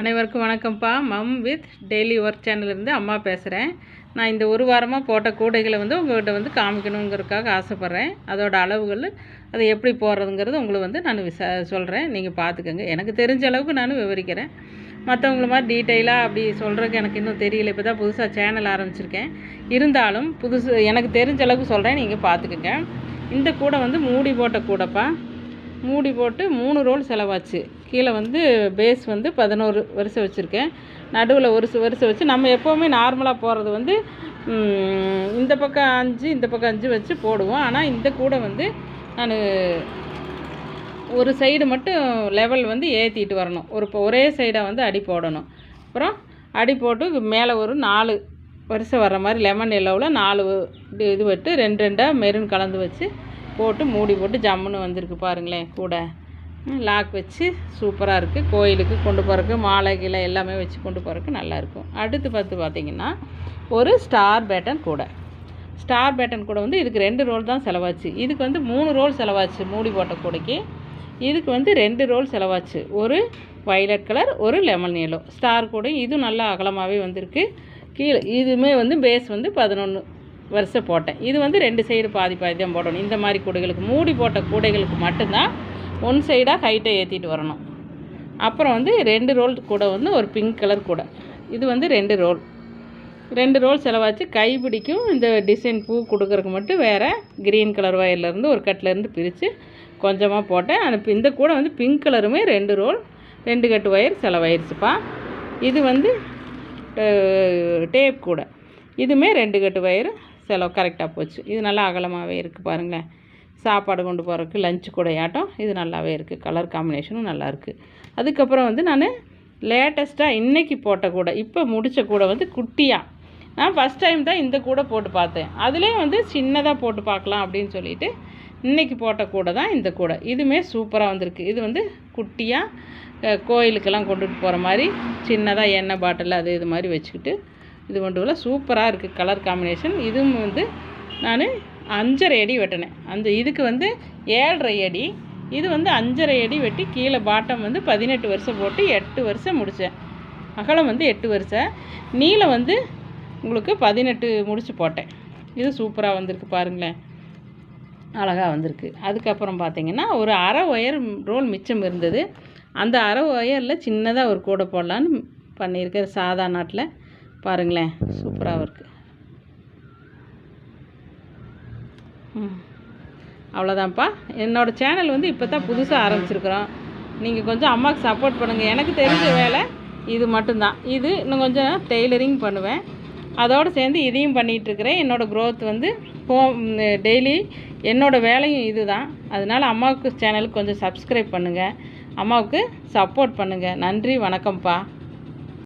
அனைவருக்கும் வணக்கம்ப்பா. Mom with daily work சேனல்லேருந்து அம்மா பேசுகிறேன் நான் இந்த ஒரு வாரமாக போட்ட கூடைகளை வந்து உங்கள்கிட்ட வந்து காமிக்கணுங்கிறதுக்காக ஆசைப்பட்றேன். அதோட அளவுகள் அதை எப்படி போடுறதுங்கிறது உங்களை வந்து நான் விசா சொல்கிறேன் நீங்கள் பார்த்துக்கோங்க. எனக்கு தெரிஞ்ச அளவுக்கு நான் விவரிக்கிறேன். மற்றவங்கள மாதிரி டீட்டெயிலாக அப்படி சொல்கிறதுக்கு எனக்கு இன்னும் தெரியல. இப்போ தான் புதுசாக சேனல் ஆரம்பிச்சிருக்கேன். இருந்தாலும் புதுசு எனக்கு தெரிஞ்ச அளவுக்கு சொல்கிறேன் நீங்கள் பார்த்துக்கோங்க. இந்த கூடை வந்து மூடி போட்ட கூடைப்பா. மூடி போட்டு மூணு ரோல் செலவாச்சு. கீழே வந்து பேஸ் வந்து பதினோரு வரிசை வச்சுருக்கேன். நடுவில் ஒரு வரிசை வச்சு நம்ம எப்போவுமே நார்மலாக போடுறது வந்து இந்த பக்கம் அஞ்சு இந்த பக்கம் அஞ்சு வச்சு போடுவோம். ஆனால் இந்த கூடை வந்து நான் ஒரு சைடு மட்டும் லெவல் வந்து ஏற்றிட்டு வரணும். ஒரு இப்போ ஒரே சைடாக வந்து அடி போடணும். அப்புறம் அடி போட்டு மேலே ஒரு நாலு வரிசை வர்ற மாதிரி லெமன் எல்லோவில் நாலு இது இது விட்டு ரெண்டு ரெண்டாக மெரூன் கலந்து வச்சு போட்டு மூடி போட்டு ஜம்முன்னு வந்திருக்கு பாருங்களேன் கூட. லாக் வச்சு சூப்பராக இருக்குது கோயிலுக்கு கொண்டு போகிறக்கு மாலை கீழே எல்லாமே வச்சு கொண்டு போகிறக்கு நல்லாயிருக்கும் அடுத்து பார்த்து பார்த்தீங்கன்னா ஒரு ஸ்டார் பேட்டன் கூடை. ஸ்டார் பேட்டன் கூட வந்து இதுக்கு ரெண்டு ரோல் தான் செலவாச்சு. இதுக்கு வந்து மூணு ரோல் செலவாச்சு மூடி போட்ட கூடைக்கு இதுக்கு வந்து ரெண்டு ரோல் செலவாச்சு. ஒரு வைலட் கலர் ஒரு லெமன் எல்லோ ஸ்டார் கூட இதுவும் நல்லா அகலமாகவே வந்திருக்கு. கீழே இதுவுமே வந்து பேஸ் வந்து பதினொன்று வருஷம் போட்டேன். இது வந்து ரெண்டு சைடு பாதி பாதி தான் போடணும். இந்த மாதிரி கூடைகளுக்கு மூடி போட்ட கூடைகளுக்கு மட்டும்தான் ஒன் சைடாக ஹைட்டை ஏற்றிட்டு வரணும். அப்புறம் வந்து ரெண்டு ரோல் கூட வந்து ஒரு பிங்க் கலர் கூடை. இது வந்து ரெண்டு ரோல் ரெண்டு ரோல் செலவாச்சு. கைப்பிடிக்கும். இந்த டிசைன் பூ கொடுக்குறக்கு மட்டும் வேறு க்ரீன் கலர் வயர்லேருந்து ஒரு கட்டிலேருந்து பிரித்து கொஞ்சமாக போட்டேன். அந்த பி- இந்த கூட வந்து பிங்க் கலருமே ரெண்டு ரோல் ரெண்டு கட்டு ஒயர் செலவாயிருச்சுப்பா. இது வந்து டேப் கூட. இதுவுமே ரெண்டு கட்டு வயர் செலவு கரெக்டாக போச்சு. இது நல்லா அகலமாகவே இருக்குது பாருங்களேன். சாப்பாடு கொண்டு போகிறதுக்கு லஞ்ச் கூடையாட்டம் இது நல்லாவே இருக்குது கலர் காம்பினேஷனும் நல்லா இருக்குது அதுக்கப்புறம் வந்து நான் லேட்டஸ்ட்டாக இன்றைக்கி போட்ட கூடை இப்போ முடித்த கூடை வந்து குட்டியாக நான் ஃபஸ்ட் டைம் தான் இந்த கூடை போட்டு பார்த்தேன். அதுலேயும் வந்து சின்னதாக போட்டு பார்க்கலாம் அப்படின்னு சொல்லிட்டு இன்றைக்கி போட்ட கூடை தான் இந்த கூடை. இதுவுமே சூப்பராக வந்திருக்கு. இது வந்து குட்டியாக கோயிலுக்கெல்லாம் கொண்டுட்டு போகிற மாதிரி சின்னதாக எண்ணெய் பாட்டில் அது இது மாதிரி வச்சுக்கிட்டு இது கொண்டு சூப்பராக இருக்குது கலர் காம்பினேஷன் இதுவும் வந்து நான் அஞ்சரை அடி வெட்டினேன். அந்த இதுக்கு வந்து ஏழரை அடி இது வந்து அஞ்சரை அடி வெட்டி கீழே பாட்டம் வந்து பதினெட்டு வருஷம் போட்டு எட்டு வருஷம் முடித்தேன் அகலம் வந்து எட்டு வருஷம். நீளம் வந்து உங்களுக்கு பதினெட்டு முடிச்சு போட்டேன். இது சூப்பராக வந்திருக்கு பாருங்களேன். அழகாக வந்திருக்கு. அதுக்கப்புறம் பார்த்தீங்கன்னா ஒரு அரை ஒயர் ரோல் மிச்சம் இருந்தது. அந்த அரை ஒயரில் சின்னதாக ஒரு கூடை போடலான்னு பண்ணியிருக்கேன். சாதா நாட்டில். பாருங்களேன் சூப்பராக இருக்குது அவ்வளோதான்ப்பா. என்னோடய சேனல் வந்து இப்போ தான் புதுசாக ஆரம்பிச்சிருக்கிறோம். நீங்கள் கொஞ்சம் அம்மாவுக்கு சப்போர்ட் பண்ணுங்கள் எனக்கு தெரிஞ்ச வேலை இது மட்டும்தான். இது இன்னும் கொஞ்சம் டெய்லரிங் பண்ணுவேன். அதோடு சேர்ந்து இதையும் பண்ணிகிட்ருக்கிறேன் என்னோடய க்ரோத் வந்து போ டெய்லி என்னோடய வேலையும் இது தான் அதனால் அம்மாவுக்கு சேனலுக்கு கொஞ்சம் சப்ஸ்கிரைப் பண்ணுங்கள் அம்மாவுக்கு சப்போர்ட் பண்ணுங்கள் நன்றி வணக்கம்ப்பா.